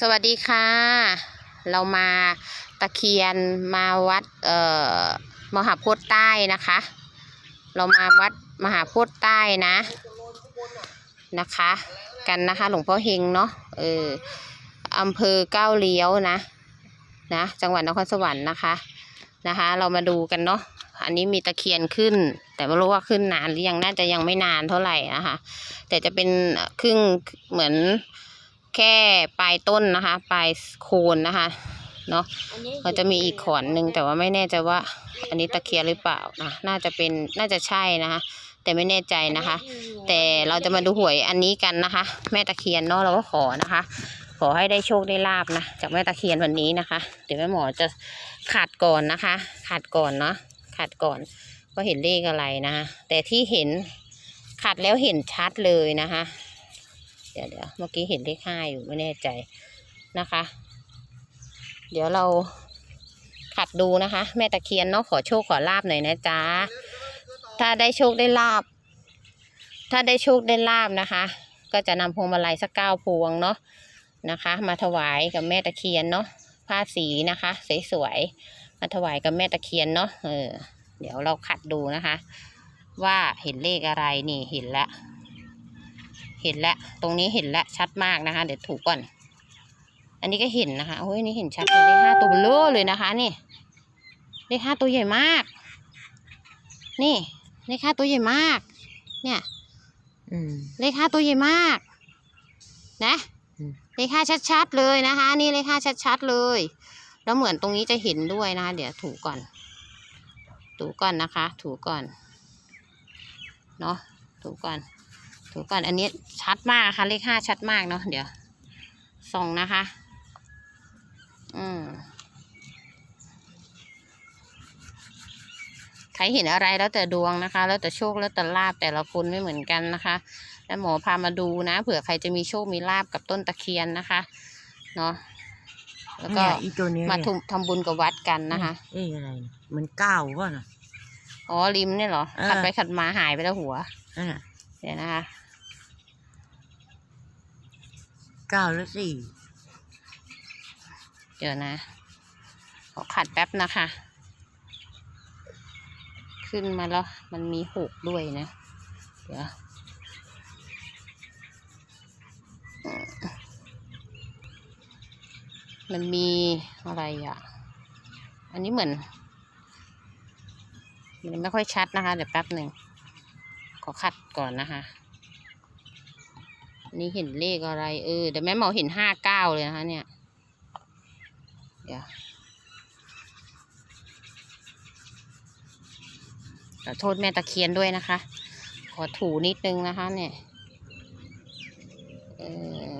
สวัสดีค่ะ เรามาตะเคียนมาวัดเอ่อมหาพธิ์ใต้นะคะ เรามาวัดมหาพธิ์ใต้นะนะคะ กันนะคะหลวงพ่อเฮงเนาะเอออำเภอเก้าเลี้ยวนะนะจังหวัดนครสวรรค์นะคะนะคะ เรามาดูกันเนาะอันนี้มีตะเคียนขึ้น แต่ไม่รู้ว่าขึ้นนานหรือยังน่าจะยังไม่นานเท่าไหร่นะคะ แต่จะเป็นครึ่งเหมือน แค่ปลายต้นนะคะ ปลายโคนนะคะเนาะมันจะมีอีกขอนหนึ่งแต่ว่าไม่แน่ใจว่า อันนี้ตะเคียนหรือเปล่านะน่าจะเป็นน่าจะใช่นะคะ แต่ไม่แน่ใจนะคะ แต่เราจะมาดูหวยอันนี้กันนะคะ แม่ตะเคียนเนาะเราก็ขอนะคะ ขอให้ได้โชคได้ลาบนะจากแม่ตะเคียนวันนี้นะคะ เดี๋ยวแม่หมอจะขัดก่อนนะคะ ขัดก่อนเนาะขัดก่อนว่าเห็นเลขอะไรนะคะแต่ที่เห็นขัดแล้วเห็นชัดเลยนะคะ เดี๋ยวเดี๋ยวเมื่อกี้เห็นเลขห้าอยู่ไม่แน่ใจนะคะ เดี๋ยวเราขัดดูนะคะ แม่ตะเคียนเนาะขอโชคขอลาบหน่อยนะจ๊ะถ้าได้โชคได้ลาบ ถ้าได้โชคได้ลาบนะคะ ก็จะนำพวงมาลัยสักเก้าพวงเนาะนะคะ มาถวายกับแม่ตะเคียนเนาะผ้าสีนะคะสวยๆมาถวายกับแม่ตะเคียนเนาะเออเดี๋ยวเราขัดดูนะคะ ว่าเห็นเลขอะไรนี่เห็นแล้ว เห็นแล้วตรงนี้เห็นแล้วชัดมากนะคะ เดี๋ยวถูกก่อน อันนี้ก็เห็นนะคะโอ้ยอันนี่เห็นชัดเลยเลขห้าตัวเบลอเลยนะคะ นี่เลขห้าตัวใหญ่มาก นี่เลขห้าตัวใหญ่มาก เนี่ยอืมเลขห้าตัวใหญ่มาก นะอืมเลขห้าชัดๆเลยนะคะ นี่เลขห้าชัดๆเลย แล้วเหมือนตรงนี้จะเห็นด้วยนะคะเดี๋ยวถูก่อน ถูก่อนนะคะ ถูก่อนเนาะถูก่อน ถูก่อนอันนี้ชัดมากนะคะเลขห้าชัดมากเนาะเดี๋ยวส่องนะคะ อืมใครเห็นอะไรแล้วแต่ดวงนะคะ แล้วแต่โชคแล้วแต่ลาบแต่ละคนไม่เหมือนกันนะคะ แล้วหมอพามาดูนะเผื่อใครจะมีโชคมีลาบกับต้นตะเคียนนะคะ เนาะแล้วก็เนี่ยอีตัวเนี้ยมาเนี่ยทุมทำบุญกับวัดกันนะคะ เอ๊ะอะไรเนี่ยมันก้าววะน่ะอ๋อริมเนี่ยเหรอเออ ขัดไปขัดมาหายไปแล้วหัว นั่นน่ะเดี๋ยวนะคะ ก้าวแล้วสี่เดี๋ยวนะ ขอขัดแป๊บนะคะ ขึ้นมาแล้ว มันมีหกด้วยนะ เดี๋ยวมันมีอะไรอะ อันนี้เหมือน มันไม่ค่อยชัดนะคะ เดี๋ยวแป๊บหนึ่ง ขอขัดก่อนนะคะ นี่เห็นเลขอะไร เออ เดี๋ยวแม่หมอเห็นห้าเก้าเลยนะคะเนี่ย เดี๋ยวขอโทษแม่ตะเคียนด้วยนะคะ ขอถูนิดนึงนะคะ เนี่ย เออ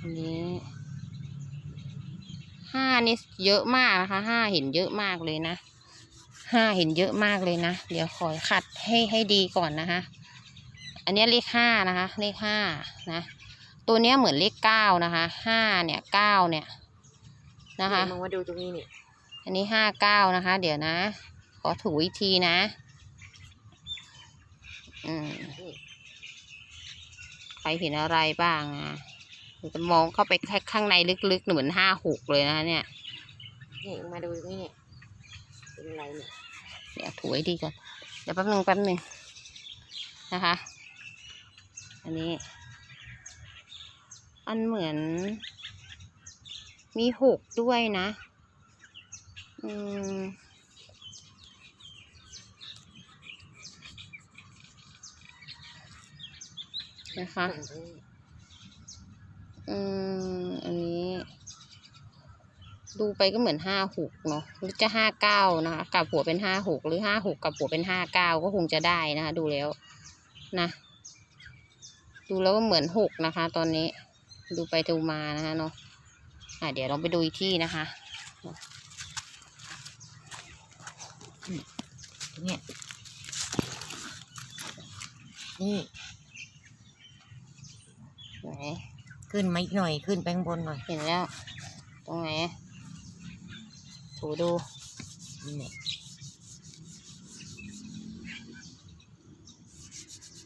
อันนี้ห้านี่เยอะมากนะคะห้าเห็นเยอะมากเลยนะห้าเห็นเยอะมากเลยนะ เดี๋ยวขอขัดให้ให้ดีก่อนนะคะ อันเนี้ยเลขห้านะคะ เลขห้านะ ตัวเนี้ยเหมือนเลขเก้านะคะห้าเนี่ยเก้าเนี่ยนะคะมึงมาดูตรงนี้นี่อันนี้ห้าเก้านะคะ เดี๋ยวนะ ขอถูอีกทีนะอืมใครเห็นอะไรบ้างอะจะมองเข้าไปแค่ข้างในลึกๆเหมือนห้าหกเลยนะคะเนี่ยนี่มึงมาดูตรงนี้นี่เป็นอะไรเนี่ยเดี๋ยวถูให้ดีก่อนเดี๋ยวแป๊บหนึ่งแป๊บหนึ่งนะคะ อันนี้ อันเหมือน มีหกด้วยนะ อืมนะคะ อืม อันนี้ ดูไปก็เหมือนห้าหกเนาะ หรือจะห้าเก้านะคะ กับหัวเป็นห้าหกหรือห้าหกกับหัวเป็นห้าเก้าก็คงจะได้นะคะ ดูแล้ว นะ ดูแล้วก็เหมือนหกนะคะ ตอนนี้ ดูไปดูมานะคะเนาะอะเดี๋ยวเราไปดูอีกที่นะคะเนี่ยนี่ไหนขึ้นมาอีกหน่อยขึ้นไปข้างบนหน่อย เห็นแล้ว ตรงไหนถูดูนี่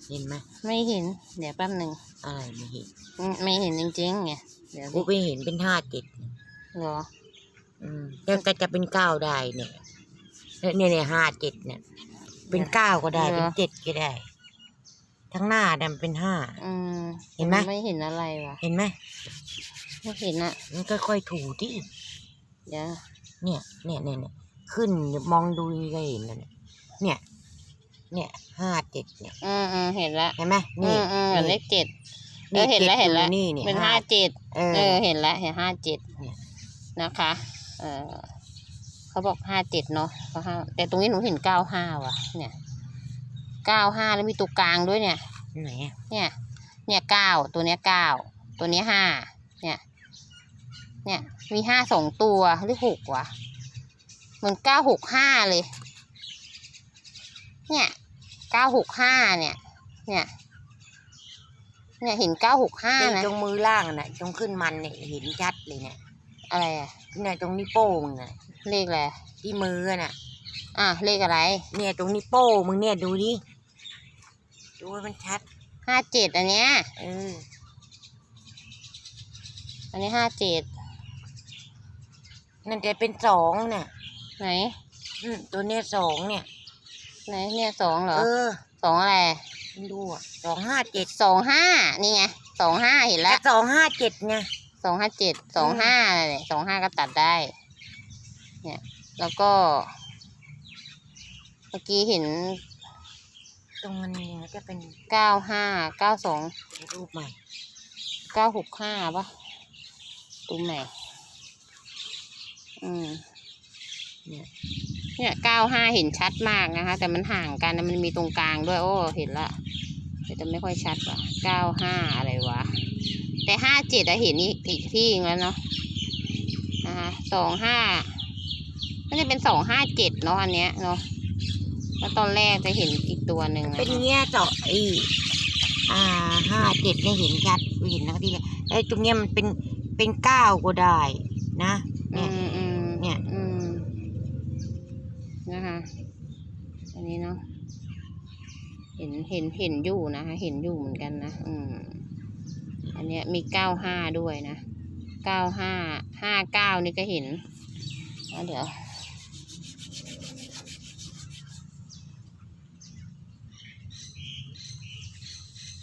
เนี่ยเห็นไหมไม่เห็น เดี๋ยวแป๊บหนึ่งอะไรไม่เห็นอืมไม่เห็นจริงๆไงเดี๋ยวกูดิไปเห็นเป็นห้าเจ็ดเหรออืมแล้วก็จะเป็นเก้าได้เนี่ยแล้วเนี่ยเนี่ยห้าเจ็ดเนี่ย เป็นเก้าก็ได้เป็นเจ็ดก็ได้ ทั้งหน้าดันเป็นห้า อืมเห็นไหม ไม่เห็นอะไรวะเห็นไหมไม่เห็นอะมันค่อยๆถูที่เดี๋ยวเนี่ยเนี่ยเนี่ยเนี่ยขึ้นมองดูก็เห็นแล้วเนี่ยเนี่ย เนี่ยห้าเจ็ดเนี่ยอืมอืมเห็นละเห็นไหมอืนี่มอืมเหมือนเลนี่ขเจ็ดเออเห็นแล้วเห็นแล้วนี่เนี่ยเป็นห้าเจ็ดเออเออ เห็นแล้วเห็นห้าเจ็ดเนี่ย นะคะ เออเขาบอกห้าเจ็ดเนาะเขาห้าแต่ตรงนี้หนูเห็นเก้าห้าว่ะ เนี่ยเก้าห้าแล้วมีตัวกลางด้วยเนี่ย ไหนอะเนี่ย เนี่ยเก้า ตัวเนี้ยเก้า ตัวเนี้ยห้า เนี่ย เนี่ย มีห้าสองตัวหรือหกวะ เหมือนเก้าหกห้าเลย เนี่ยเก้าหกห้าเนี่ย เนี่ย เนี่ยเห็นเก้าหกห้าไอ้นะตรงมือล่างน่ะตรงขึ้นมันเนี่ยเห็นชัดเลยเนี่ยอะไรอะเนี่ยตรงนิ้วโป้งน่ะเลขอะไรที่มือน่ะ อะเลขอะไร เนี่ยตรงนิ้วโป้งมึงเนี่ยดูดิดูให้มันชัดห้าเจ็ดอันเนี้ยเอออันนี้ห้าเจ็ดนั่นจะเป็นสองเนี่ยไหนอืมตัวเนี้ยสองเนี่ย ไหนเนี่ยสองเหรอเออสองอะไรมึงดูอะสองห้าเจ็ดสองห้านี่ไงสองห้าเห็นแล้แล้ววสองห้าเจ็ดไงสองห้าเจ็ดสองห้าเนี่ยสองห้าก็ตัดได้ เนี่ย แล้วก็ เมื่อกี้เห็นตรงมันเนี่ยจะเป็นเก้าห้าเก้าสองรูปใหม่เก้าหกห้าปะตุ้มไหนอืมเนี่ย เนี่ยเก้าห้าเห็นชัดมากนะคะ แต่มันห่างกันนะมันมีตรงกลางด้วย โอ้ เห็นละแต่จะไม่ค่อยชัดว่ะเก้าห้าอะไรวะ แต่ห้าเจ็ดอะเห็นอีกอีกที่นึงแล้วเนาะนะคะสองห้าน่าจะเป็นสองห้าเจ็ดเนาะอันเนี้ยเนาะแล้วตอนแรกจะเห็นอีกตัวหนึ่งนะเป็นเงี้ยเจาะไอ้อ่าห้าเจ็ดเนี่ยเห็นชัดเห็นนะที่เลยไอ้ตรงเนี้ยมันเป็นเป็นเก้าก็ได้นะอืเนี่ยมอืมเนี่ยอืม นะคะอันนี้เนาะเห็นเห็นเห็นอยู่นะคะเห็นอยู่เหมือนกันนะอืมอันเนี้ยมีเก้าห้าด้วยนะเก้าห้าห้าเก้านี่ก็เห็นแล้วเดี๋ยว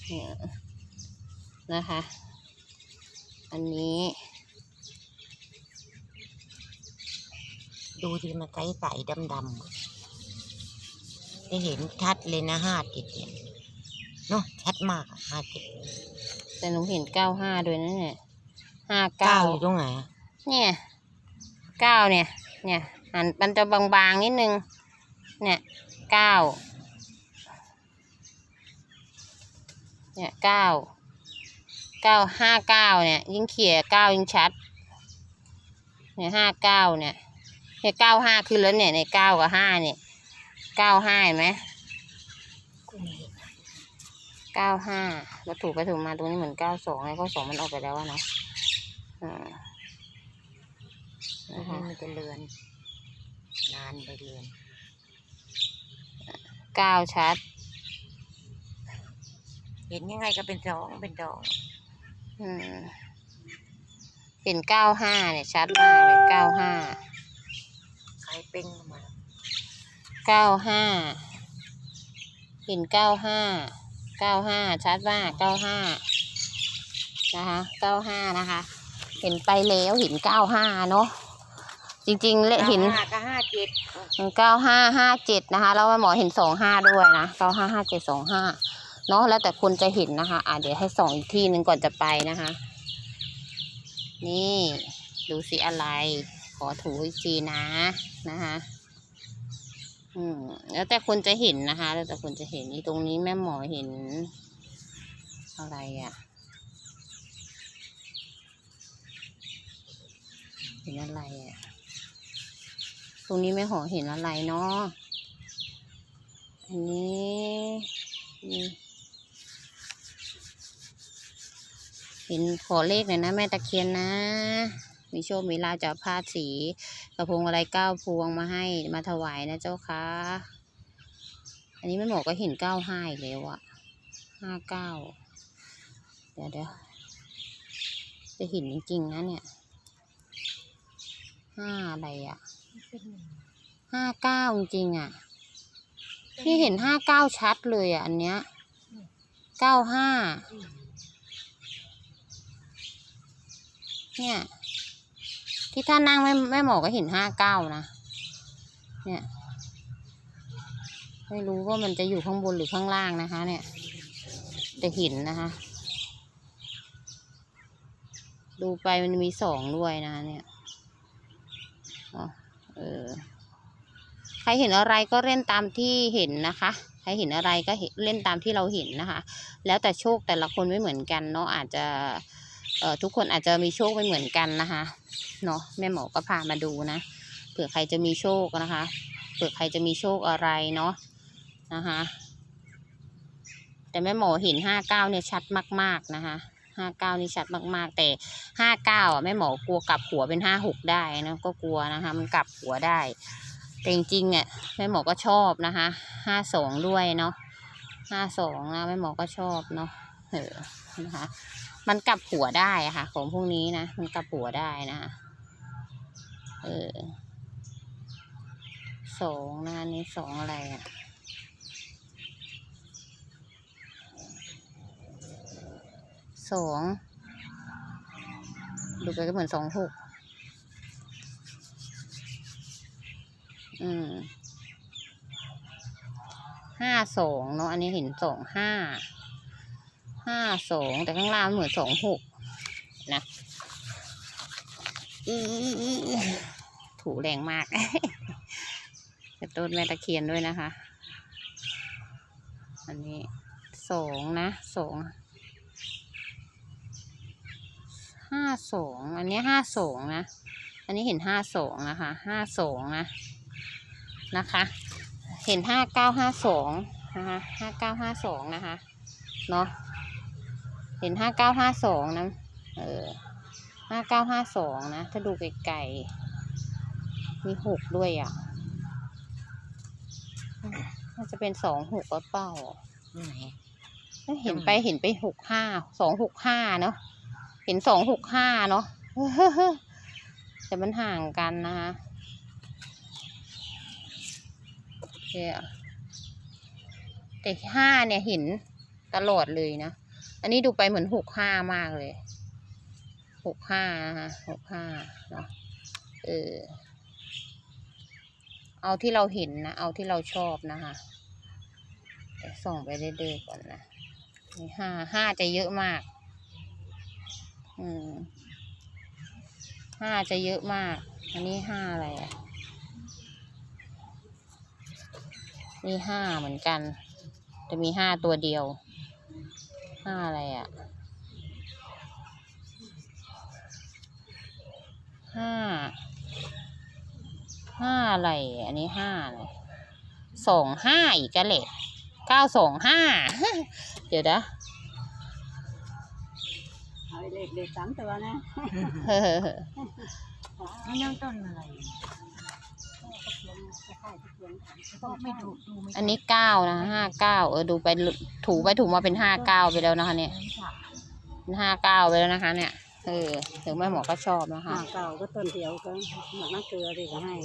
เนี่ยนะคะ อันนี้ ดูที่มันใสใสดำดำๆจะเห็นชัดเลยนะห้าเจ็ดเนี่ยเนาะชัดมากห้าเจ็ดแต่หนูเห็นเก้าห้าด้วยนะเนี่ยห้าเก้าเก้าอยู่ตรงไหนอะเนี่ยเก้าเนี่ย เนี่ยหันมันจะบางๆนิดนึง เนี่ยเก้าเนี่ยเก้าเก้าห้าเก้าเนี่ย ยิ่งเขี่ยเก้ายิ่งชัด เนี่ยห้าเก้าเนี่ย เนี่ยเก้าห้าคือแล้วเนี่ยในเก้ากับห้าเนี่ยเก้าห้าเห็นไหมกูไม่เห็นเก้าห้ามาถูกไปถูกมาตรงนี้เหมือนเก้าสองไอ้เก้าสองมันออกไปแล้วอะเนาะอ่าอันนี้มันจะเลือนนานไปเลือนเก้าชัด เห็นยังไงก็เป็นสองเป็นสองอืมเห็นเก้าห้าเนี่ยชัดมากเลยเก้าห้าใคร เป็นก็มาเก้าห้าเห็นเก้าห้าเก้าห้าชัดมากเก้าห้านะคะเก้าห้านะคะ เห็นไปแล้วเห็นเก้าห้าเนาะจริงๆเลขเห็นห้าก็ห้าเจ็ดเก้าห้าห้าเจ็ดนะคะ แล้วหมอเห็นสองห้าด้วยนะเก้าห้าห้าเจ็ดสองห้าเนาะแล้วแต่คนจะเห็นนะคะ อะเดี๋ยวให้ส่องอีกที่หนึ่งก่อนจะไปนะคะ นี่ ดูสิอะไร ขอถูอีกทีนะนะคะอืมแล้วแต่คนจะเห็นนะคะ แล้วแต่คนจะเห็นนี่ตรงนี้แม่หมอเห็น อะไรอะ่ะ เห็นอะไรอะ่ะ ตรงนี้แม่หอเห็นอะไรเนาะอันนี้เห็นขอเลขหน่อยนะแม่ตะเคียนนะ มีโชคมีลาจากผ้าสีกระพงอะไรเก้าพวงมาให้มาถวายนะเจ้าค่ะ อันนี้แม่หมอก็เห็นเก้าห้าอีกแล้วอะห้าเก้าเดี๋ยวเดี๋ยวจะเห็นจริงๆนะเนี่ยห้าอะไรอะห้าเก้าจริงอะนี่เห็นห้าเก้าชัดเลยอะ อันเนี้ยเก้าห้าเนี่ย ที่ท่านั่งแม่แม่หมอก็เห็นห้าเก้านะ เนี่ย ไม่รู้ว่ามันจะอยู่ข้างบนหรือข้างล่างนะคะ เนี่ย แต่เห็นนะคะ ดูไปมันมีสองด้วยนะ เนี่ยอเออ ใครเห็นอะไรก็เล่นตามที่เห็นนะคะ ใครเห็นอะไรก็เห็นเล่นตามที่เราเห็นนะคะ แล้วแต่โชคแต่ละคนไม่เหมือนกันเนาะอาจจะ เอ่อทุกคนอาจจะมีโชคไม่เหมือนกันนะคะ เนาะแม่หมอก็พามาดูนะเผื่อใครจะมีโชคนะคะเผื่อใครจะมีโชคอะไรเนาะนะคะแต่แม่หมอเห็นห้าเก้าเนี่ยชัดมาก ๆนะคะห้าเก้านี่ชัดมากๆ แต่ห้าเก้าอะแม่หมอกลัวกลับหัวเป็นห้าหกได้นะก็กลัวนะคะ มันกลับหัวได้ แต่จริงๆอะแม่หมอก็ชอบนะคะห้าสองด้วยเนาะห้าสองนะแม่หมอก็ชอบเนาะเออนะคะ มันกลับหัวได้ค่ะ ของพวกนี้นะมันกลับหัวได้นะคะเออสองนะอันนี้สองอะไรอะสองดูไปก็เหมือนสองหกอืมห้าสองเนาะอันนี้เห็นสองห้า ห้าสองแต่ข้างล่างเหมือนสองหกนะอีถูแรงมากแต่ต้นแม่ตะเคียนด้วยนะคะ อันนี้สองนะสองห้าสองอันนี้ห้าสองนะ อันนี้เห็นห้าสองนะคะห้าสองนะนะคะ เห็นห้าเก้าห้าสองนะคะห้าเก้าห้าสองนะคะเนาะ เห็นห้าเก้าห้าสองนะ เออห้าเก้าห้าสองนะ ถ้าดูไกลๆมีหกด้วยอะ น่าจะเป็นสองหกหรือเปล่าไหนเอ้ยเห็นไปเห็นไปหกห้าสองหกห้าเนาะเห็นสองหกห้าเนาะแต่มันห่างกันนะคะเนี่ยแต่ห้าเนี่ยเห็นตลอดเลยนะ อันนี้ดูไปเหมือนหกห้ามากเลยหกห้านะคะหกห้าเนาะเออเอาที่เราเห็นนะ เอาที่เราชอบนะคะส่งไปเรื่อยๆก่อนนะห้าห้าจะเยอะมาก อืมห้าจะเยอะมาก อันนี้ห้าอะไรอะนี่ห้าเหมือนกัน จะมีห้าตัวเดียว ห้าอะไรอะห้าห้าอะไร อันนี้ห้าเลยสองห้าอีกกันเลยเก้าสองห้าเดี๋ยวนะเอาเลขเด็กสามตัวนะเฮ้อนี่นั่งต้นอะไรก็ไม่ดูดูไม่ อันนี้เก้านะห้าเก้าเออดูไปถูไปถูมาเป็นห้าเก้าไปแล้วนะคะ เนี่ยเป็นห้าเก้าไปแล้วนะคะ เนี่ยเออถึงแม่หมอก็ชอบนะคะห้าเก่าก็ต้นเดียวก็หมักน้ำเกลือที่ก็ให้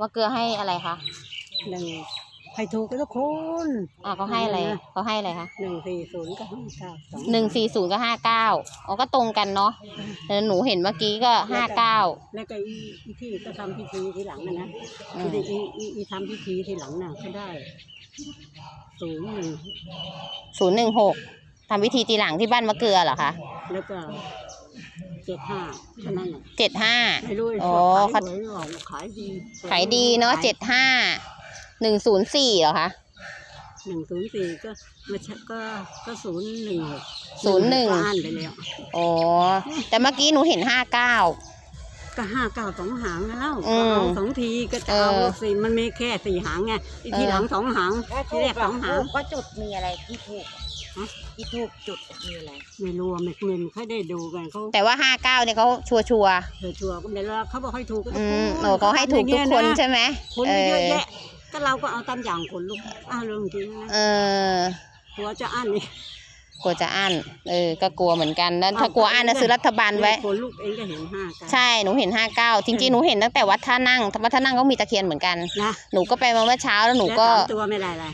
ว่าเกลือให้อะไรคะหนึ่ง ให้ถูกกันทุกคนอะเขาให้อะไรเขาให้อะไรคะหนึ่งสี่ศูนย์ก็ห้าเก้าสองหนึ่งสี่ศูนย์กับห้าเก้าอ๋อก็ตรงกันเนาะแต่หนูเห็นเมื่อกี้ก็ห้าเก้าแล้วก็อีอีที่ก็ทำพิธีทีหลังนะนะอือีมอีอีอีทำพิธีทีหลังน่ะก็ได้ศูนย์หนึ่งศูนย์หนึ่งหกทำวิธีตีหลังที่บ้านมะเกลือเหรอคะ แล้วก็เจ็ดห้าเท่านั้นน่ะเจ็ดห้าไม่รู้อ๋อขายหวยหรอกขายดีขายดีเนาะเจ็ดห้า หนึ่งศูนย์สี่เหรอคะหนึ่งศูนย์สี่ก็ไม่ใช่ก็ก็ศูนย์หนึ่งศูนย์หนึ่งก็อ่านไปแล้วอ๋อแต่เมื่อกี้หนูเห็นห้าเก้าก็ห้าเก้าสองหางนะแล้วอืมเอาสองทีก็จะเอาเออสี่มันมีแค่สี่หางไงอีกทีเออหลังสองหางทีแรกสองหางก็จุดมีอะไรที่ถูกฮะที่ถูกจุดมีอะไรไม่รู้ว่าไม่ไม่ไม่ค่อยได้ดูกันเขาแต่ว่าห้าเก้าเนี่ยเขาชัวชัวร์เธอชัวร์ก็ไม่รู้เขาบอกให้ถูกก็ๆอืทุกมโอ้เขาให้ถูกทุกคนใช่ไหมคนเอเยออะแยะ ก็เราก็เอาตามอย่างคนลูกอ้าวเรื่องจริงนะเออหัวจะอั้นนี่กลัวจะอั้น เออ ก็กลัวเหมือนกันแล้วถ้ากลัวอั้นนะซื้อรัฐบาลไว้ คนลูกเองก็เห็นห้ากัน ใช่ หนูเห็นห้าเก้าจริงๆ หนูเห็นตั้งแต่วัดท่านั่ง วัดท่านั่งก็มีตะเคียนเหมือนกัน นะ หนูก็ไปมาเมื่อเช้าแล้วหนูก็ แล้วสามตัวไม่ได้อะไร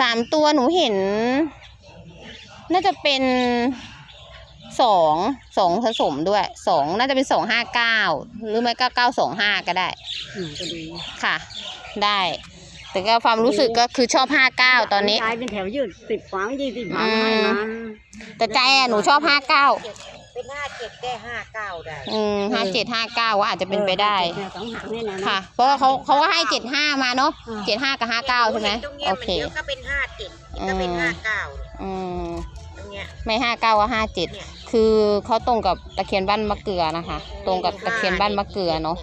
สามตัวหนูเห็น น่าจะเป็นสองสองผสมด้วยสองน่าจะเป็นสองห้าเก้าหรือไม่ก็เก้าสองห้าก็ได้ อืมก็ดีค่ะ ได้ แต่ก็ความรู้สึกก็คือชอบห้าเก้าตอนนี้ กลายเป็นแถวยืดสิบฝังยี่สิบฝังอืมให้มันแต่ใจอะหนูชอบห้าเก้าเป็นห้าเจ็ดได้ห้าเก้าได้อืมห้าเจ็ดห้าเก้าว่าอาจจะเป็นไปได้เออสองหางนี่นะค่ะ เพราะว่าเขาเขาก็ให้เจ็ดห้ามาเนาะเจ็ดห้ากับห้าเก้าใช่ไหมตรงเนี้ยโอมันเค เดี๋ยวก็เป็นห้าเจ็ดก็เป็นห้าเก้าอืมตรงเนี้ย ไม่ห้าเก้าก็ห้าเจ็ดเนี่ยคือเขาตรงกับตะเคียนบ้านมะเกลือนะคะ ตรงกับตะเคียนบ้านมะเกลือเนาะ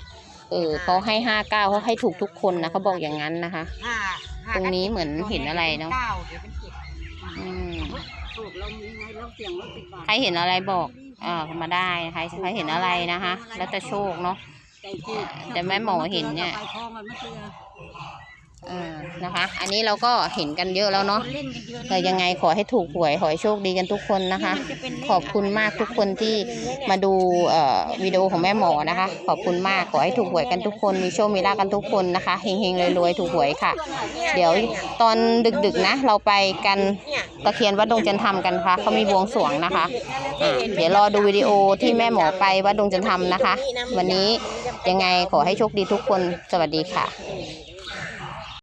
เออเขาให้ห้าเก้าเขาให้ถูกทุกคนนะเขาบอกอย่างนั้นนะคะ ห้าห้าตรงนี้เหมือนเห็นอะไรเนอะก้เดี๋ยวเป็นเจ็ดอืมถูกเรามีไงเราเสี่ยงรถสิบบาทใครเห็นอะไรบอกอ่ามาได้ใครใครเห็นอะไรนะคะ แล้วแต่โชคเนาะแต่ที่แต่แม่หมอเห็นเนี่ย ไปคลองมันไม่เจอเออนะคะ อันนี้เราก็เห็นกันเยอะแล้วเนาะคนเล่นกันเยอะนะแต่ยังไงขอให้ถูกหวยขอให้โชคดีกันทุกคนนะคะขอบคุณมากทุกคนที่มาดูเอ่อวิดีโอของแม่หมอนะคะ ขอบคุณมากขอให้ถูกหวยกันทุกคนมีโชคมีลาภกันทุกคนนะคะเฮงๆรวยๆถูกหวยค่ะ เดี๋ยวตอนดึกๆนะ เราไปกันเนี่ยตะเคียนวัดดงจันทำกันค่ะเขามีบวงสรวงนะคะอะเดี๋ยวรอดูวิดีโอที่แม่หมอไปวัดดงจันทำนะคะ วันนี้ยังไงขอให้โชคดีทุกคนสวัสดีค่ะ เ